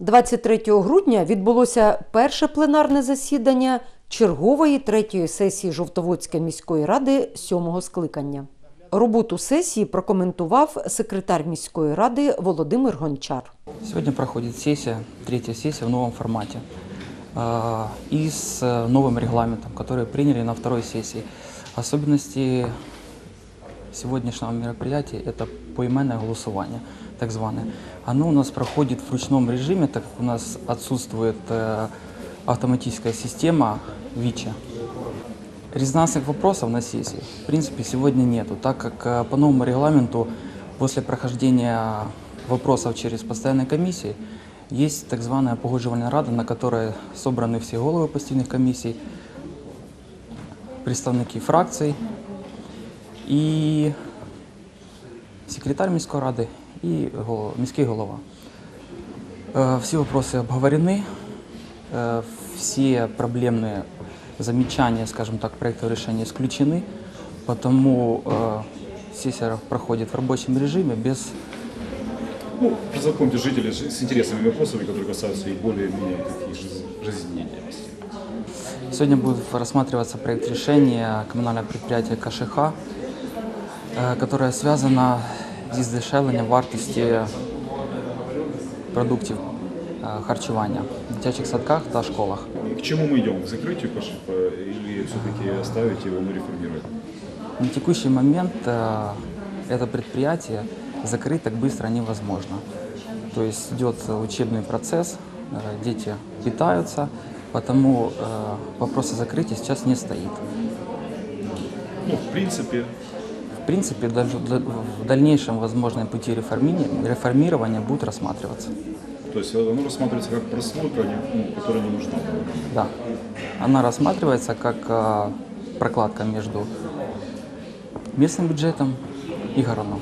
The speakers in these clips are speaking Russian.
23 грудня відбулося перше пленарне засідання чергової третьої сесії Жовтоводської міської ради сьомого скликання. Роботу сесії прокоментував секретар міської ради Володимир Гончар. Сегодня проходит сессия, третья сессия в новом формате э, и с э, новым регламентом, который приняли на второй сессии. Особенности сегодняшнего мероприятия – это поименное голосование, Так званое. Оно у нас проходит в ручном режиме, так как у нас отсутствует э, автоматическая система ВИЧа. Резонансных вопросов на сессии, в принципе, сегодня нету, так как э, по новому регламенту после прохождения вопросов через постоянные комиссии есть так званая погоджувальная рада, на которой собраны все головы постійних комиссий, представники фракций і секретарь міської ради і голова, міський голова. Э, Все вопросы обговорены, э, все проблемные замечания, скажем так, проекта решения исключены, потому э, сессия проходит в рабочем режиме без Ну, познакомьте жителей с с интересными вопросами, которые касаются их более-менее таких жиз- жизнедеятельности. Сегодня будет рассматриваться проект решения коммунального предприятия КШХ, э, которое связано зі здешевленням вартості продуктів е, харчування в дитячих садках та школах. И К чему мы идем? К закрытию КШП или все-таки оставить его, но реформировать? На текущий момент э, это предприятие закрыть так быстро невозможно. То есть идет учебный процесс, э, дети питаются, потому э, вопрос о закрытии сейчас не стоит. Ну, в принципе, В принципе, даже в дальнейшем возможные пути реформи- реформирования будут рассматриваться. то есть оно рассматривается как прослойка, ну, которая не нужна. Да. Она рассматривается как э, прокладка между местным бюджетом и городом.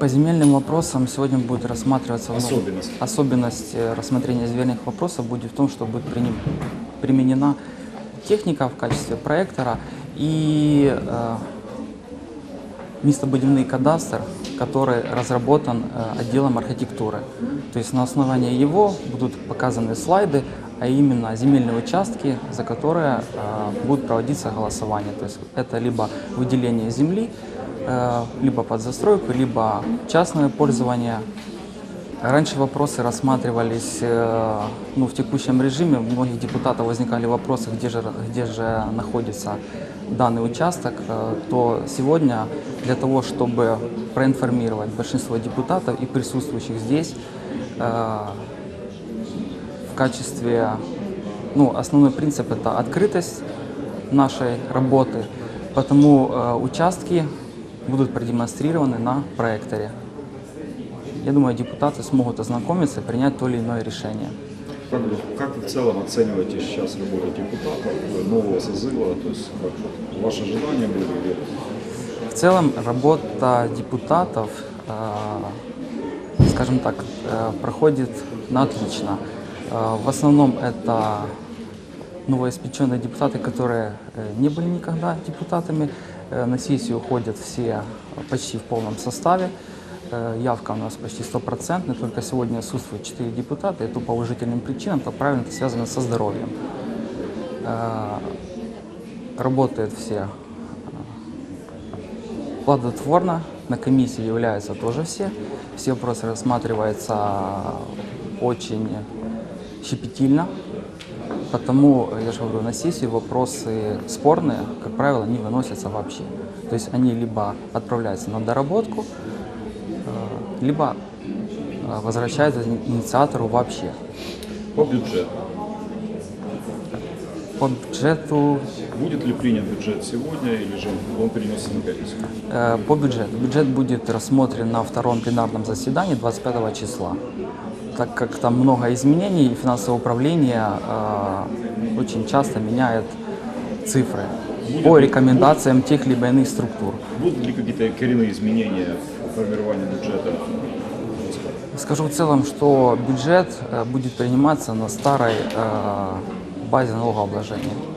По земельным вопросам сегодня будет рассматриваться ну, Особенность. особенность э, рассмотрения земельных вопросов будет в том, что будет применена техника в качестве проектора и э, местобудивный кадастр, который разработан э, отделом архитектуры. То есть на основании его будут показаны слайды, а именно земельные участки, за которые э, будет проводиться голосование. То есть это либо выделение земли, э, либо под застройку, либо частное пользование. Раньше вопросы рассматривались э, ну, в текущем режиме. У многих депутатов возникали вопросы, где же, где же находится данный участок. Э, То сегодня для того, чтобы проинформировать большинство депутатов и присутствующих здесь, э, в качестве, ну, основной принцип это открытость нашей работы, потому участки будут продемонстрированы на проекторе. Я думаю, депутаты смогут ознакомиться и принять то или иное решение. Как, вы- в целом оцениваете сейчас работу депутатов э, нового созыва? То есть как ваши ожидания были? или- В целом работа депутатов, э, скажем так, э, проходит на отлично. В основном это новоиспеченные депутаты, которые не были никогда депутатами. На сессию ходят все почти в полном составе. Э, Явка у нас почти стопроцентная, только сегодня отсутствует 4 депутата, и то по уважительным причинам, то правильно это связано со здоровьем. Э, Работают все плодотворно. На комиссии являются тоже все. Все вопросы рассматриваются очень щепетильно. Потому, я же говорю, на сессию вопросы спорные, как правило, не выносятся вообще. То есть они либо отправляются на доработку, э, либо э, возвращаются инициатору вообще. По бюджету. По бюджету Будет ли принят бюджет сегодня или же он перенесен на пятницу? Э, По бюджету. Бюджет будет рассмотрен на втором пленарном заседании 25 числа. Так как там много изменений, и финансовое управление э, очень часто меняет цифры по рекомендациям тех либо иных структур. Будут ли какие-то коренные изменения в формировании бюджета? Скажу в целом, что бюджет э, будет приниматься на старой э, базе налогообложения.